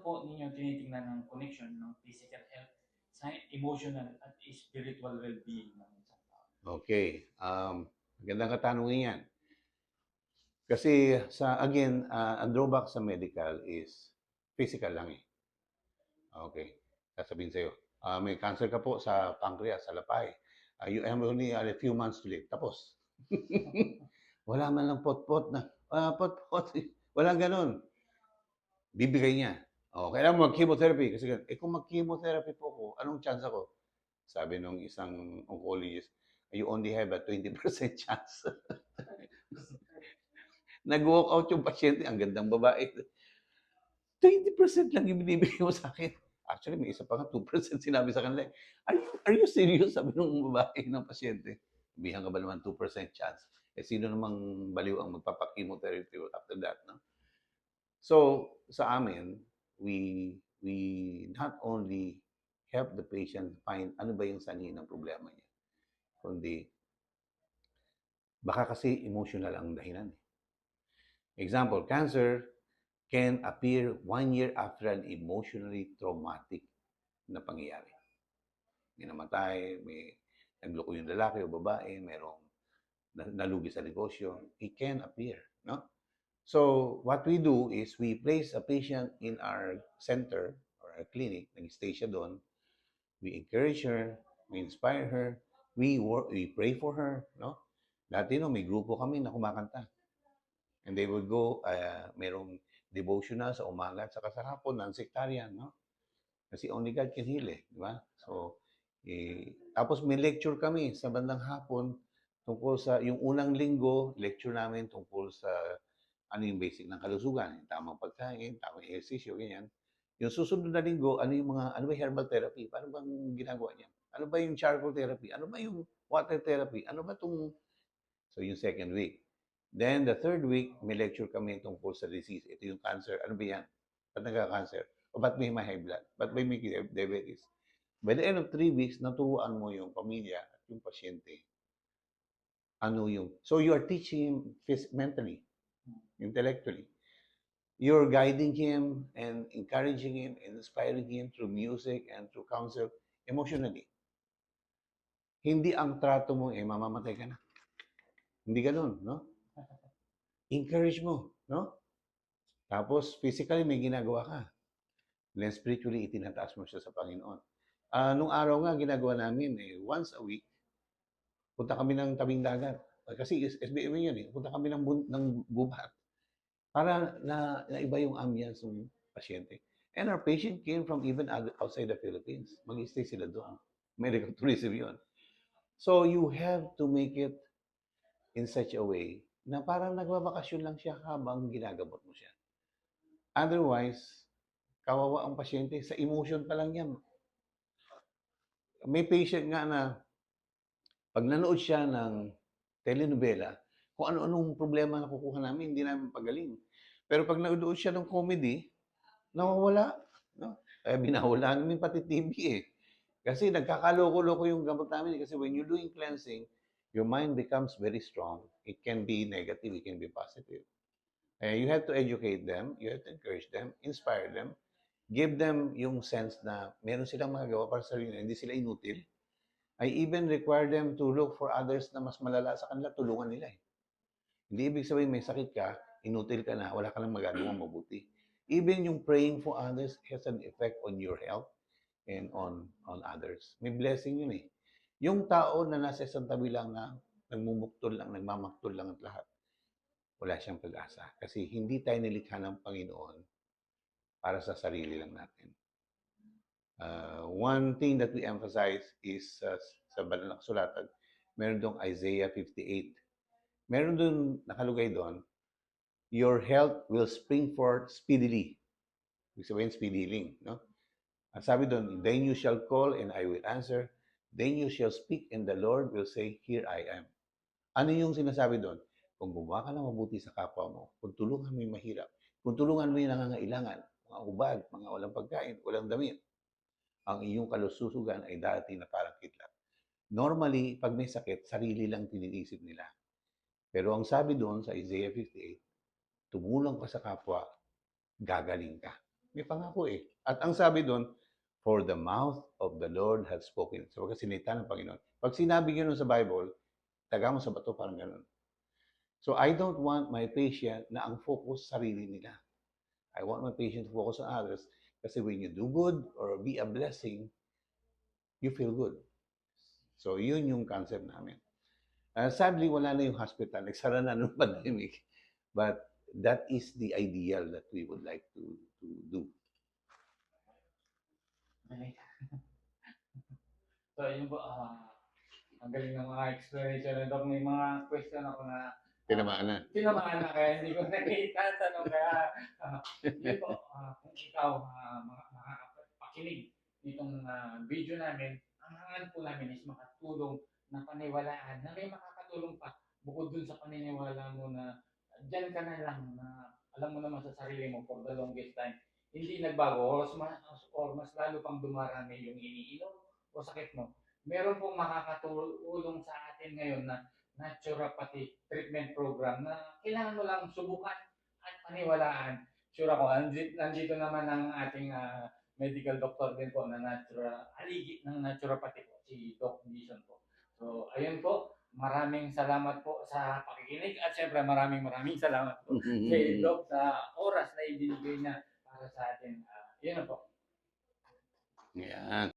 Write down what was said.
po ninyo tinitingnan ng connection ng physical health sa emotional at spiritual well-being ng isang tao? Okay. Um, magandang katanungan yan. Kasi sa again, uh, ang drawback sa medical is physical lang eh. Okay. Sasabihin sa'yo, ah, may cancer ka po sa pancreas, sa lapay. Ah, you have only a few months to live. Tapos. Wala man lang pot-pot na, ah, pot-pot. Walang ganun. Bibigay niya. Oh, kailangan mo mag-chemotherapy. Kasi, eh kung mag-chemotherapy po ko, anong chance ako? Sabi nung isang oncologist, you only have a 20% chance. Nag-walk out yung pasyente, ang gandang babae. 20% lang yung binibigay mo sa akin. Actually, may isa pa nga, 2% sinabi sa kanila. Are you, are you serious? Sabi ng babae ng pasyente. Bihan ka ba naman 2% chance? Eh, sino namang baliw ang magpapakimotherapy after that, no? So, sa amin, we we not only help the patient find ano ba yung sanhi ng problema niya, kundi baka kasi emotional ang dahilan. eh. Example, cancer can appear one year after an emotionally traumatic na pangyayari. May namatay, may nagloko yung lalaki o babae, merong na- nalugi sa negosyo. It can appear, no? So, what we do is we place a patient in our center or our clinic, nag-stay siya doon. We encourage her, we inspire her, we work, we pray for her, no? Dati no, may grupo kami na kumakanta. And they would go, uh, merong devotional sa umaga at sa hapon, non-sectarian, no? Kasi only God can heal eh, di ba? So, eh, tapos may lecture kami sa bandang hapon tungkol sa, yung unang linggo, lecture namin tungkol sa ano yung basic ng kalusugan, yung tamang pagkain, tamang ehersisyo, ganyan. Yung susunod na linggo, ano yung mga, ano ba herbal therapy? Paano bang ginagawa niya? Ano ba yung charcoal therapy? Ano ba yung water therapy? Ano ba itong, so yung second week. Then, the third week, may lecture kami tungkol sa disease. Ito yung cancer. Ano ba yan? Ba't nagka-cancer? O ba't may high blood? Ba't may may diabetes? By the end of three weeks, naturuan mo yung pamilya at yung pasyente. Ano yung... So, you are teaching him mentally, intellectually. You're guiding him and encouraging him, and inspiring him through music and through counsel emotionally. Hindi ang trato mo, eh, mamamatay ka na. Hindi ganun, no? Encourage mo, no? Tapos, physically, may ginagawa ka. Then, spiritually, itinataas mo siya sa Panginoon. Ah, nung araw nga, ginagawa namin, eh, once a week, punta kami ng tabing dagat. Ah, Kasi SBM yun eh. Punta kami ng, ng gubat. Para na, naiba yung ambience ng pasyente. And our patient came from even outside the Philippines. Mag-stay sila doon. Medical tourism yun. So, you have to make it in such a way na parang nagbabakasyon lang siya habang ginagamot mo siya. Otherwise, kawawa ang pasyente. Sa emotion pa lang yan. May patient nga na pag nanood siya ng telenovela, kung ano-anong problema nakukuha namin, hindi namin pagaling. Pero pag nanood siya ng comedy, nawawala. No? Kaya binawalan namin pati TV eh. Kasi nagkakaloko-loko yung gamot namin. eh. Kasi when you're doing cleansing, your mind becomes very strong. It can be negative, it can be positive. Eh, you have to educate them, you have to encourage them, inspire them, give them yung sense na meron silang magagawa para sa sarili, hindi sila inutil. I even require them to look for others na mas malala sa kanila, tulungan nila eh. Hindi ibig sabihin may sakit ka, inutil ka na, wala ka lang magagawa mabuti. Even yung praying for others has an effect on your health and on on others. May blessing yun eh. Yung tao na nasa isang tabi lang na nagmumuktol lang, nagmamaktol lang at lahat, wala siyang pag-asa. Kasi hindi tayo nilikha ng Panginoon para sa sarili lang natin. Uh, one thing that we emphasize is uh, sa banal na kasulatan, meron dong Isaiah 58. Meron dun nakalugay doon, your health will spring forth speedily. Ibig sabihin, speed healing. No? Ang sabi doon, then you shall call and I will answer. Then you shall speak and the Lord will say, here I am. Ano yung sinasabi doon? Kung gumawa ka na mabuti sa kapwa mo, kung tulungan mo yung mahirap, kung tulungan mo yung nangangailangan, mga ubad, mga walang pagkain, walang damit, ang iyong kalususugan ay dating na parang kidlat. Normally, pag may sakit, sarili lang tiniisip nila. Pero ang sabi doon sa Isaiah 58, tumulong ka sa kapwa, gagaling ka. May pangako eh. At ang sabi doon, for the mouth of the Lord has spoken. So, kasi sinita ng Panginoon. Pag sinabi yun sa Bible, taga mo sa bato, parang ganun. So, I don't want my patient na ang focus sarili nila. I want my patient to focus on others. Kasi when you do good or be a blessing, you feel good. So, yun yung concept namin. Uh, sadly, wala na yung hospital. Nagsara na nung pandemic. But that is the ideal that we would like to, to do. Okay. so, yun po, ah, ang galing ng mga explanation na Doc. May mga question ako na Tinamaan na. tinamaan na kaya hindi ko nakita tanong kaya ah, yun po, ah, kung ikaw uh, makakapakinig nitong ah, video namin, ang hangan po namin is makatulong na paniwalaan na may makakatulong pa bukod dun sa paniniwala mo na dyan ka na lang na alam mo naman sa sarili mo for the longest time hindi nagbago or mas, or mas lalo pang dumarami yung iniinom o sakit mo. Meron pong makakatulong sa atin ngayon na naturopathy treatment program na kailangan mo lang subukan at paniwalaan. Sure ako, nandito, nandito naman ang ating ah, medical doctor din po na natura, aligi ng naturopathy po, si Doc Dison po. So, ayun po, maraming salamat po sa pakikinig at syempre maraming maraming salamat po kay Doc sa oras na ibinigay niya para sa atin. Ah, yun na po. Yan.